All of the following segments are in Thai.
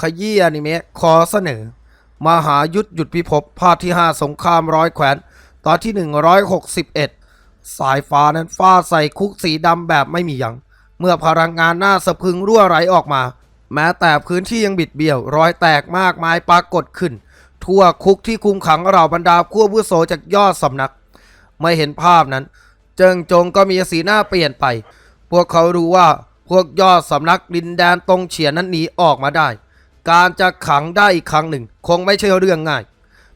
ขยี้อนิเมะขอเสนอ มหายุทธหยุดพิภพภาคที่ 5 สงครามร้อยแขวน ตอนที่ 161 สายฟ้านั้นฟาใส่คุกสีดำแบบไม่มีหยังเมื่อพลังงานหน้าสะพึงรั่วไหลออกมา แม้แต่พื้นที่ยังบิดเบี้ยว รอยแตกมากมายปรากฏขึ้น ทั่วคุกที่คุมขังเราบรรดาขั้วผู้โสจากยอดสำนัก ไม่เห็นภาพนั้น เจิงจงก็มีสีหน้าเปลี่ยนไป พวกเขารู้ว่าพวกยอดสำนักดินแดนตรงเฉียนนั้นหนีออกมาได้ การจะขังได้อีกครั้งหนึ่ง คงไม่ใช่เรื่องง่าย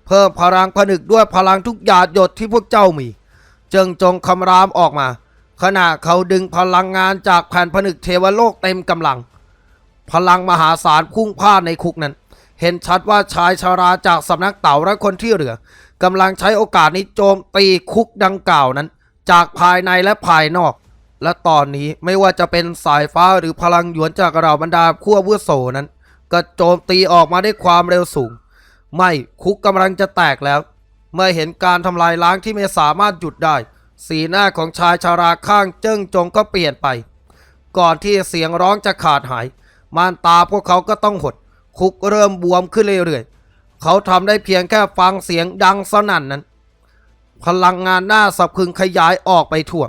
เพิ่มพลังผนึกด้วยพลังทุกหยาดหยดที่พวกเจ้ามีเจิงจงคำรามออกมา ขณะเขาดึงพลังงานจากแผ่นผนึกเทวโลกเต็มกำลัง พลังมหาศาลพุ่งพ่านในคุกนั้น เห็นชัดว่าชายชาราจากสำนักเต่าและคนที่เหลือกำลังใช้โอกาสนี้โจมตีคุกดังกล่าวนั้น จากภายในและภายนอกและตอนนี้ไม่ว่าจะเป็นสายฟ้าหรือพลังหยวนจากเราบรรดาขั้ววุโสนั้น ก็โจมตีออกมาด้วยความเร็วสูง ไม่คุกกำลังจะแตกแล้ว เมื่อเห็นการทำลายล้างที่ไม่สามารถหยุดได้ สีหน้าของชายชาราข้างเจิ้งจงก็เปลี่ยนไป ก่อนที่เสียงร้องจะขาดหายม่านตาพวกเขาก็ต้องหด คุกเริ่มบวมขึ้นเรื่อยๆเขาทำได้เพียงแค่ฟังเสียงดังสนั่นนั้น พลังงานหน้าสับพึงขยายออกไปทั่ว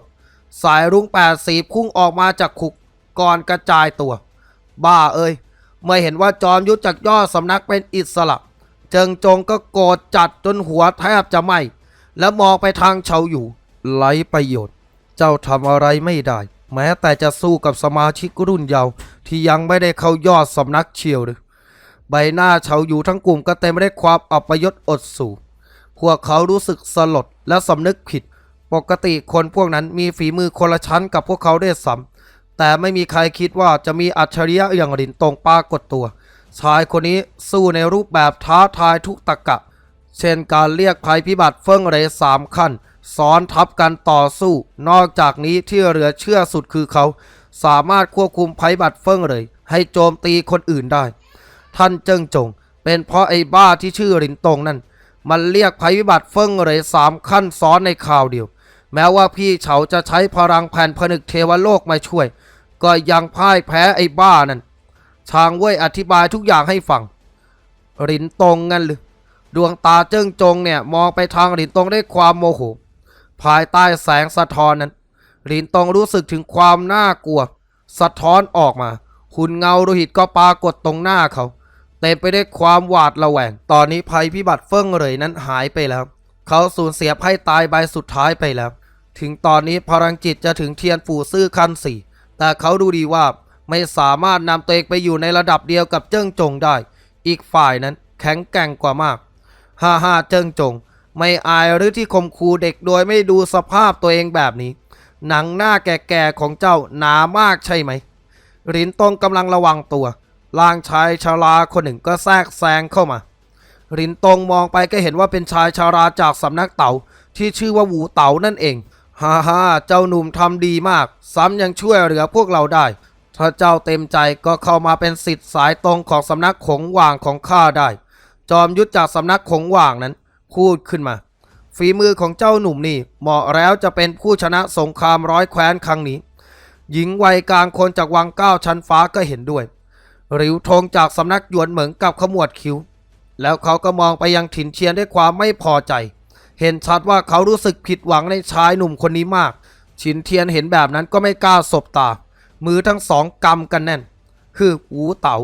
สายรุ้งแปดสีพุ่งออกมาจากคุกก่อนกระจายตัว บ้าเอ้ย เมื่อเห็นว่าจอมยุทธจากยอดสำนักเป็นอิสระ เจิงจงก็โกรธจัดจนหัวแทบจะไหม้แล้วมองไปทางเฉาอยู่ไร้ประโยชน์ เจ้าทำอะไรไม่ได้ แม้แต่จะสู้กับสมาชิกรุ่นเยาว์ที่ยังไม่ได้เข้ายอดสำนักเชียวหรือใบหน้าเฉาอยู่ทั้งกลุ่มก็เต็มไปด้วยความอัปยศอดสูพวกเขารู้สึกสลดและสำนึกผิด ปกติคนพวกนั้นมีฝีมือคนละชั้นกับพวกเขาด้วยซ้ำ แต่ไม่มีใครคิดว่าจะมีอัจฉริยะอย่างหลินตงปรากฏตัว ชายคนนี้สู้ในรูปแบบท้าทายทุกตะกะ เช่นการเรียกภัยพิบัติเฟิ่งเรยสามขั้นซ้อนทับกันต่อสู้ นอกจากนี้ที่เหลือเชื่อสุดคือเขา สามารถควบคุมภัยพิบัติเฟิ่งเรยให้โจมตีคนอื่นได้ ท่านเจิ้งจง เป็นเพราะไอ้บ้าที่ชื่อหลินตงนั่น มันเรียกภัยพิบัติเฟิ่งเรยสามขั้นซ้อนในข่าวเดียว แม้ว่าพี่เฉาจะใช้พลังแผ่นผนึกเทวโลกมาช่วย ก็ยังพ่ายแพ้ไอ้บ้านั่นชางเว่ยอธิบายทุกอย่างให้ฟังหลินตงงั้นหรือดวงตาเจิ้งจงเนี่ยมองไปทางหลินตงด้วยความโมโหภายใต้แสงสะท้อนนั้น หลินตงรู้สึกถึงความน่ากลัว สะท้อนออกมาหุ่นเงาโลหิตก็ปรากฏตรงหน้าเขาเต็มไปด้วยความหวาดระแวง ตอนนี้ภัยพิบัติเฟิ่งเหรยนั้นหายไปแล้ว เขาสูญเสียไพ่ตายใบสุดท้ายไปแล้ว ถึงตอนนี้พลังจิตจะถึงเทียนฝูซื่อขั้นสี่ แต่เขาดูดีว่าไม่สามารถนำตัวเองไปอยู่ในระดับเดียวกับเจิ้งจงได้ อีกฝ่ายนั้นแข็งแกร่งกว่ามาก ฮ่าฮ่าเจิ้งจง ไม่อายหรือที่ข่มขู่เด็กโดยไม่ดูสภาพตัวเองแบบนี้ หนังหน้าแก่ๆของเจ้าหนามากใช่ไหมหลินตงกำลังระวังตัวร่างชายชาราคนหนึ่งก็แทรกแซงเข้ามาหลินตงมองไปก็เห็นว่าเป็นชายชาราจากสำนักเต่าที่ชื่อว่าหวูเต่านั่นเอง ฮ่าฮ่าเจ้าหนุ่มทำดีมาก ซ้ำยังช่วยเหลือพวกเราได้ ถ้าเจ้าเต็มใจก็เข้ามาเป็นสิทธิ์สายตรงของสำนักขงหว่างของข้าได้ จอมยุทธจากสำนักขงหว่างนั้น พูดขึ้นมา ฝีมือของเจ้าหนุ่มนี่ เหมาะแล้วจะเป็นผู้ชนะสงครามร้อยแคว้นครั้งนี้ หญิงวัยกลางคนจากวังเก้าชั้นฟ้าก็เห็นด้วย หริวธงจากสำนักหยวนเหมืองกับขมวดคิ้ว แล้วเขาก็มองไปยังถิ่นเชียนด้วยความไม่พอใจ เห็นชัดว่าเขารู้สึกผิดหวังในชายหนุ่มคนนี้มากฉินเทียนเห็นแบบนั้นก็ไม่กล้าสบตา มือทั้งสองกำกันแน่น คือหูเต๋า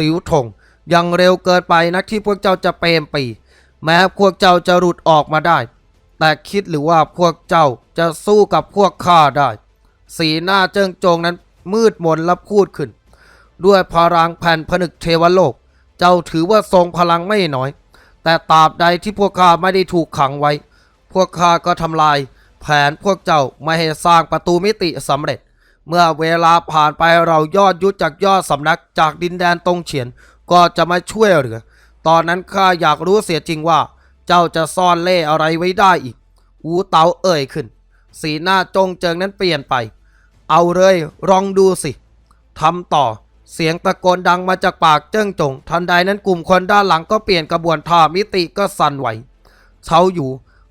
ริ้วธงยังเร็วเกินไปนักที่พวกเจ้าจะเปรมปี แม้พวกเจ้าจะหลุดออกมาได้ แต่คิดหรือว่าพวกเจ้าจะสู้กับพวกข้าได้ สีหน้าเจิงจงนั้นมืดมนและพูดขึ้น ด้วยพลังแผ่นผนึกเทวโลก เจ้าถือว่าทรงพลังไม่น้อย แต่ตราบใดที่พวกข้าไม่ได้ถูกขังไว้ พวกข้าก็ทำลาย แผนพวกเจ้าไม่ให้สร้างประตูมิติสำเร็จ เมื่อเวลาผ่านไปเรายอดยุทธจากยอดสำนักจากดินแดนตรงเฉียนก็จะมาช่วยเหลือ ตอนนั้นข้าอยากรู้เสียจริงว่า เจ้าจะซ่อนเล่อะไรไว้ได้อีกหูเตาเอ่ยขึ้น สีหน้าจงเจิงนั้นเปลี่ยนไป เอาเลยลองดูสิทำต่อ เสียงตะโกนดังมาจากปากเจิ้งจง ทันใดนั้นกลุ่มคนด้านหลังก็เปลี่ยนกระบวนท่ามิติก็สั่นไหวเฉาอยู่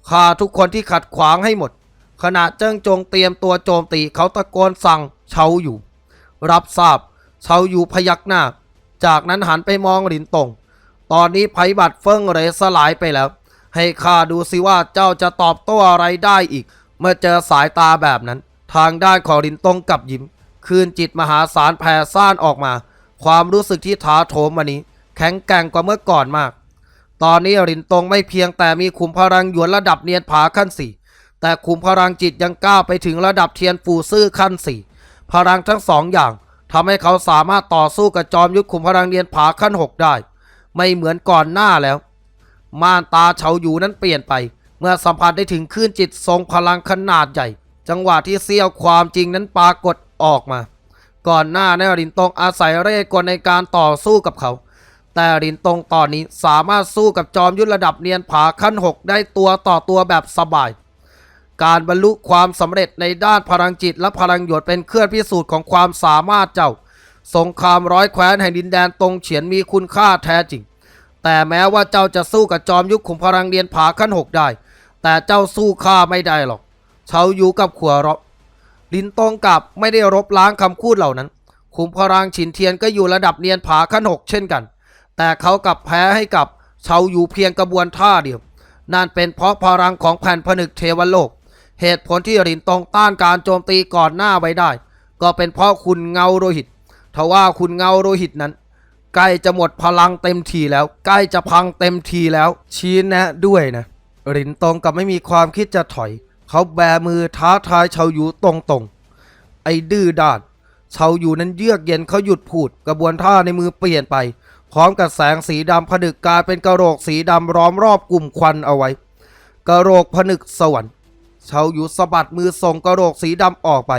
ฆ่าทุกคนที่ขัดขวางให้หมด ขณะเจิ้งจงเตรียมตัวโจมตีเขาตะโกนสั่งเฉาอยู่ รับทราบเฉาอยู่พยักหน้า จากนั้นหันไปมองหลินตงตอนนี้ภัยบัตรเฟิ่งเรสลายไปแล้ว ให้ข้าดูสิว่าเจ้าจะตอบโต้อะไรได้อีก เมื่อเจอสายตาแบบนั้น ทางด้านของหลินตงกับยิ้ม คืนจิตมหาศาลแผ่ซ่านออกมา ความรู้สึกที่ถาโถมมานี้ แข็งแกร่งกว่าเมื่อก่อนมาก ตอนนี้หลินตงไม่เพียงแต่มีขุมพลังหยวนระดับเนียนผาขั้นสี่แต่ขุมพลังจิตยังก้าวไปถึงระดับเทียนฟูซื่อขั้นสี่พลังทั้งสองอย่างทำให้เขาสามารถต่อสู้กับจอมยุทธขุมพลังเนียนผาขั้นหกได้ ไม่เหมือนก่อนหน้าแล้ว ม่านตาเฉาอยู่นั้นเปลี่ยนไป เมื่อสัมผัสได้ถึงคลื่นจิตทรงพลังขนาดใหญ่ จังหวะที่เสี้ยวความจริงนั้นปรากฏ ออกมา ก่อนหน้านั้นรินตงอาศัยเร่กลในการต่อสู้กับเขา แต่รินตงตอนนี้สามารถสู้กับจอมยุทธระดับเนียนผาขั้นหกได้ตัวต่อตัวแบบสบาย การบรรลุความสำเร็จในด้านพลังจิตและพลังหยดเป็นเครื่องพิสูจน์ของความสามารถเจ้า สงครามร้อยแคว้นแห่งดินแดนตรงเฉียนมีคุณค่าแท้จริง แต่แม้ว่าเจ้าจะสู้กับจอมยุคขุมพลังเดียนผาขั้นหกได้ แต่เจ้าสู้ข้าไม่ได้หรอกเฉาอยู่กับขัวเราะ ลินตงกับไม่ได้รบล้างคำพูดเหล่านั้น ขุมพลังฉินเทียนก็อยู่ระดับเนียนผาขั้นหกเช่นกัน แต่เขากลับแพ้ให้กับเฉาอยู่เพียงกระบวนท่าเดียว นั่นเป็นเพราะพลังของแผ่นผนึกเทวโลก เหตุผลที่ลินตงต้านการโจมตีก่อนหน้าไว้ได้ ก็เป็นเพราะคุณเงาโรหิตทว่าคุณเงาโรหิตนั้นใกล้จะหมดพลังเต็มทีแล้วใกล้จะพังเต็มทีแล้ว ชี้แนะด้วยนะรินตงกับไม่มีความคิดจะถอย เขาแบมือท้าทายเฉาอยู่ตรงๆ ไอ้ดื้อดานเฉาอยู่นั้นเยือกเย็นเขาหยุดพูด กระบวนท่าในมือเปลี่ยนไป พร้อมกับแสงสีดำผนึกกลายเป็นกระโหลกสีดำล้อมรอบกลุ่มควันเอาไว้ กระโหลกผนึกสวรรค์เฉาอยู่สะบัดมือส่งกระโหลกสีดำออกไป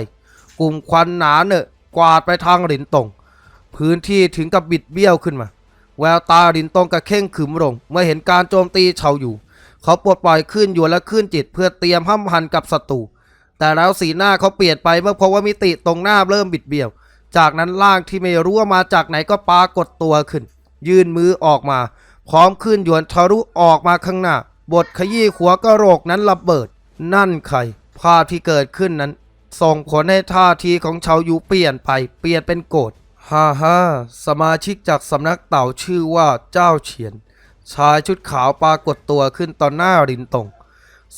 กลุ่มควันหนาเนอะกวาดไปทางหลินตงพื้นที่ถึงกับบิดเบี้ยวขึ้นมา แววตาหลินตงกระเข่งขึมลงเมื่อเห็นการโจมตีเฉาอยู่ เขาปลดปล่อยขึ้นอยู่และขึ้นจิตเพื่อเตรียมห้ำหันกับศัตรูแต่แล้วสีหน้าเขาเปลี่ยนไปเมื่อพบว่ามิติตรงหน้าเริ่มบิดเบี้ยว จากนั้นร่างที่ไม่รู้ว่ามาจากไหนก็ปรากฏตัวขึ้น ยื่นมือออกมา พร้อมขึ้นหยวนทะลุออกมาข้างหน้า บทขยี้หัวกระโหลกนั้นระเบิด นั่นใครภาพที่เกิดขึ้นนั้น ส่งผลให้ท่าทีของชาวยูเปลี่ยนไป เปลี่ยนเป็นโกรธฮ่าฮ่าสมาชิกจากสำนักเต่าชื่อว่าเจ้าเฉียน ชายชุดขาวปรากฏตัวขึ้นต่อหน้ารินตง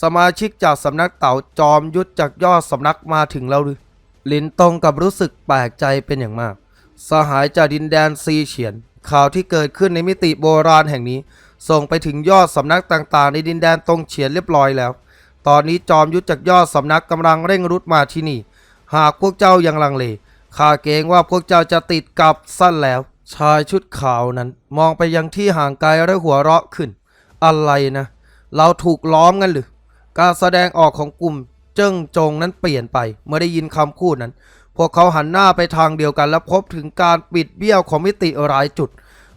สมาชิกจากสำนักเต่าจอมยุทธจากยอดสำนักมาถึงแล้วหรือลินตงกับรู้สึกแปลกใจเป็นอย่างมาก สหายจากดินแดนซีเฉียน ข่าวที่เกิดขึ้นในมิติโบราณแห่งนี้ ส่งไปถึงยอดสำนักต่างๆ ในดินแดนตรงเฉียนเรียบร้อยแล้ว ตอนนี้จอมยุทธจากยอดสำนักกำลังเร่งรุดมาที่นี่ หากพวกเจ้ายังลังเลข้าเกรงว่าพวกเจ้าจะติดกับสั้นแล้ว ชายชุดขาวนั้นมองไปยังที่ห่างไกลและหัวเราะขึ้น อะไรนะ เราถูกล้อมกันหรือ การแสดงออกของกลุ่มเจิ้งจงนั้นเปลี่ยนไป เมื่อได้ยินคำพูดนั้น พวกเขาหันหน้าไปทางเดียวกันและพบถึงการปิดเบี้ยวของมิติหลายจุด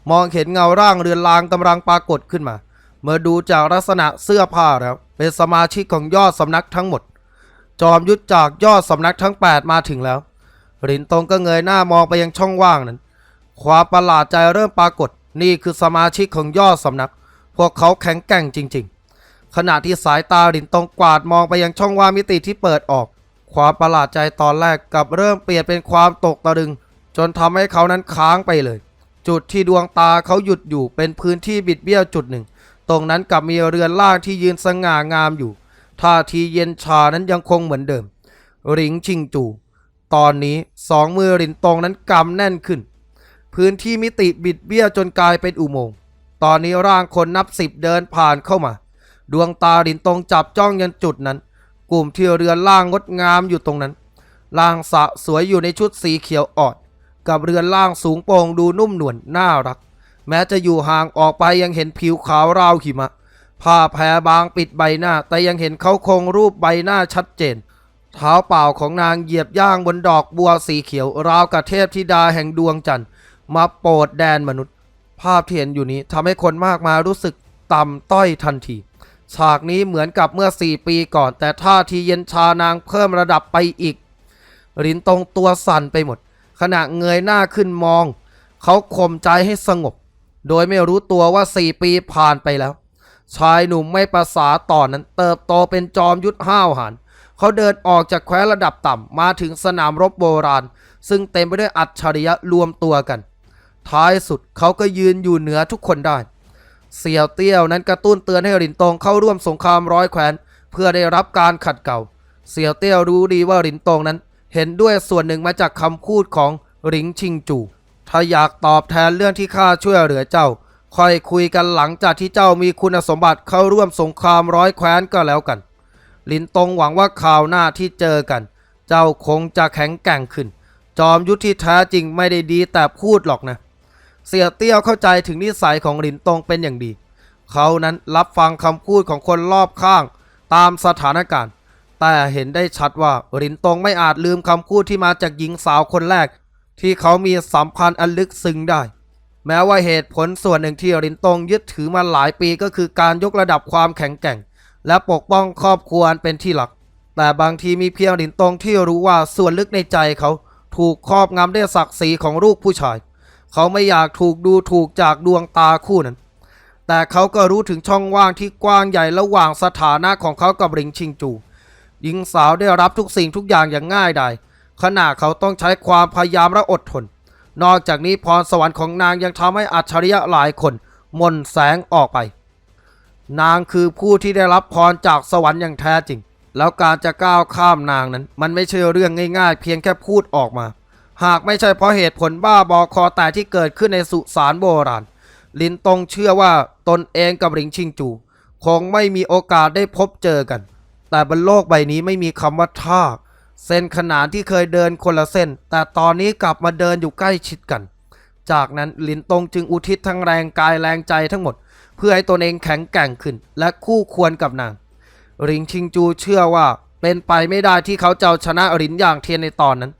มองเห็นเงาร่างเรือนลางกำลังปรากฏขึ้นมา เมื่อดูจากลักษณะเสื้อผ้าแล้วเป็นสมาชิกของยอดสำนักทั้งหมด จอมยุทธจากยอดสำนักทั้ง 8 มาถึงแล้ว รินตงก็เงยหน้ามองไปยังช่องว่างนั้น ความประหลาดใจเริ่มปรากฏนี่คือสมาชิกของยอดสำนัก พวกเขาแข็งแกร่งจริง ๆ ขณะที่สายตารินตงกวาดมองไปยังช่องว่างมิติที่เปิดออก ความประหลาดใจตอนแรกกับเริ่มเปลี่ยนเป็นความตกตะลึง จนทำให้เขานั้นค้างไปเลย จุดที่ดวงตาเขาหยุดอยู่เป็นพื้นที่บิดเบี้ยวจุดหนึ่ง ตรงนั้นกับมีเรือนล่างที่ยืนสง่างามอยู่ท่าทีเย็นชานั้นยังคงเหมือนเดิมริงชิงจู ตอนนี้สองมือรินตงนั้นกำแน่นขึ้น พื้นที่มิติบิดเบี้ยวจนกลายเป็นอุโมงค์ ตอนนี้ร่างคนนับสิบเดินผ่านเข้ามา ดวงตารินตรงจับจ้องยังจุดนั้น กลุ่มที่เรือนล่างงดงามอยู่ตรงนั้น ล่างสะสวยอยู่ในชุดสีเขียวอ่อนกับเรือนล่างสูงโปร่งดูนุ่มนวลน่ารัก แม้จะอยู่ห่างออกไปยังเห็นผิวขาวราวหิมะ ผ้าแพรบางปิดใบหน้า แต่ยังเห็นเขาคงรูปใบหน้าชัดเจน เท้าเปล่าของนางเหยียบย่างบนดอกบัวสีเขียว ราวกับเทพธิดาแห่งดวงจันทร์ มาโปรดแดนมนุษย์ ภาพที่เห็นอยู่นี้ทำให้คนมากมายรู้สึกต่ำต้อยทันที ฉากนี้เหมือนกับเมื่อ 4 ปีก่อน แต่ท่าทีเย็นชานางเพิ่มระดับไปอีกรินตรงตัวสั่นไปหมด ขณะเงยหน้าขึ้นมอง เขาข่มใจให้สงบ โดยไม่รู้ตัวว่า 4 ปีผ่านไปแล้ว ชายหนุ่มไม่ประสาต่อนนั้น เติบโตเป็นจอมยุทธห้าวหาญเขาเดินออกจากแคว้นระดับต่ำมาถึงสนามรบโบราณ ซึ่งเต็มไปด้วยอัจฉริยะรวมตัวกัน ท้ายสุดเขาก็ยืนอยู่เหนือทุกคนได้ เสี่ยวเตี้ยวนั้นกระตุ้นเตือนให้หลินตงเข้าร่วมสงครามร้อยแคว้นเพื่อได้รับการขัดเกลาเสี่ยวเตี้ยวรู้ดีว่าหลินตงนั้น เห็นด้วยส่วนหนึ่งมาจากคำพูดของหลิงชิงจู ถ้าอยากตอบแทนเรื่องที่ข้าช่วยเหลือเจ้า ค่อยคุยกันหลังจากที่เจ้ามีคุณสมบัติเข้าร่วมสงครามร้อยแคว้นก็แล้วกัน ลินตงหวังว่าข่าวหน้าที่เจอกัน เจ้าคงจะแข็งแกร่งขึ้น จอมยุทธที่แท้จริงไม่ได้ดีแต่พูดหรอกนะ เสียเตี้ยวเข้าใจถึงนิสัยของหลินตงเป็นอย่างดี เขานั้นรับฟังคำพูดของคนรอบข้างตามสถานการณ์ แต่เห็นได้ชัดว่าหลินตงไม่อาจลืมคำพูดที่มาจากหญิงสาวคนแรก ที่เขามีสัมพันธ์อันลึกซึ้งได้ แม้ว่าเหตุผลส่วนหนึ่งที่หลินตงยึดถือมาหลายปีก็คือการยกระดับความแข็งแกร่ง และปกป้องครอบครัวเป็นที่หลัก แต่บางทีมีเพียงหลินตงที่รู้ว่าส่วนลึกในใจเขาถูกครอบงำด้วยศักดิ์ศรีของลูกผู้ชาย เขาไม่อยากถูกดูถูกจากดวงตาคู่นั้น แต่เขาก็รู้ถึงช่องว่างที่กว้างใหญ่ระหว่างสถานะของเขากับหลิงชิงจู หญิงสาวได้รับทุกสิ่งทุกอย่างอย่างง่ายดายขณะเขาต้องใช้ความพยายามและอดทน นอกจากนี้พรสวรรค์ของนางยังทำให้อัจฉริยะหลายคนมนแสงออกไป นางคือผู้ที่ได้รับพรจากสวรรค์อย่างแท้จริง แล้วการจะก้าวข้ามนางนั้น มันไม่ใช่เรื่องง่าย ๆ เพียงแค่พูดออกมา หากไม่ใช่เพราะเหตุผลบ้าบอคอแต่ที่เกิดขึ้นในสุสานโบราณ ลินตงเชื่อว่าตนเองกับหลิงชิงจู คงไม่มีโอกาสได้พบเจอกัน แต่บนโลกใบนี้ไม่มีคำว่าท่าเส้นขนานที่เคยเดินคนละเส้น แต่ตอนนี้กลับมาเดินอยู่ใกล้ชิดกัน จากนั้นลินตงจึงอุทิศทั้งแรงกายแรงใจทั้งหมด เพื่อให้ตนเองแข็งแกร่งขึ้น และคู่ควรกับนางหลิงชิงจูเชื่อว่าเป็นไปไม่ได้ที่เขาจะชนะหลินอย่างเทียนในตอนนั้น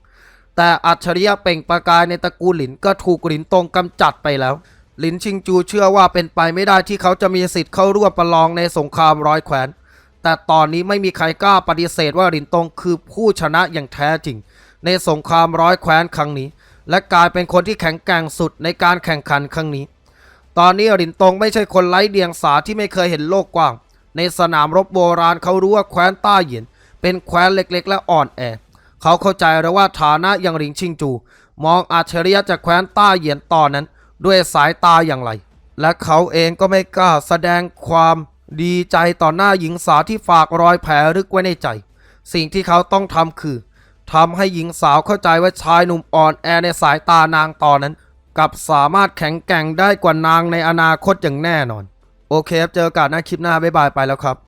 แต่อัจฉริยะเป่งประกายในตระกูลหลินก็ถูกหลินตรงกำจัดไปแล้ว หลินชิงจูเชื่อว่าเป็นไปไม่ได้ที่เขาจะมีสิทธิ์เข้าร่วมประลองในสงครามร้อยแคว้นแต่ตอนนี้ไม่มีใครกล้าปฏิเสธว่าหลินตรงคือผู้ชนะอย่างแท้จริง ในสงครามร้อยแคว้นครั้งนี้ และกลายเป็นคนที่แข็งแกร่งสุดในการแข่งขันครั้งนี้ ตอนนี้หลินตรงไม่ใช่คนไร้เดียงสาที่ไม่เคยเห็นโลกกว้าง ในสนามรบโบราณเขารู้ว่าแคว้นต้าเหยียนเป็นแคว้นเล็กๆ และอ่อนแอ เขาเข้าใจแล้วว่าฐานะอย่างหลิงชิงจู มองอัจฉริยะจากแคว้นต้าเหยียนต่อนนั้น ด้วยสายตาอย่างไร และเขาเองก็ไม่กล้าแสดงความดีใจต่อหน้าหญิงสาวที่ฝากรอยแผลลึกไว้ในใจ สิ่งที่เขาต้องทำคือทำให้หญิงสาวเข้าใจว่าชายหนุ่มอ่อนแอในสายตานางตอนนั้นกับสามารถแข็งแกร่งได้กว่านางในอนาคตอย่างแน่นอน โอเคครับเจอกันนะคลิปหน้าบ๊ายบายไปแล้วครับ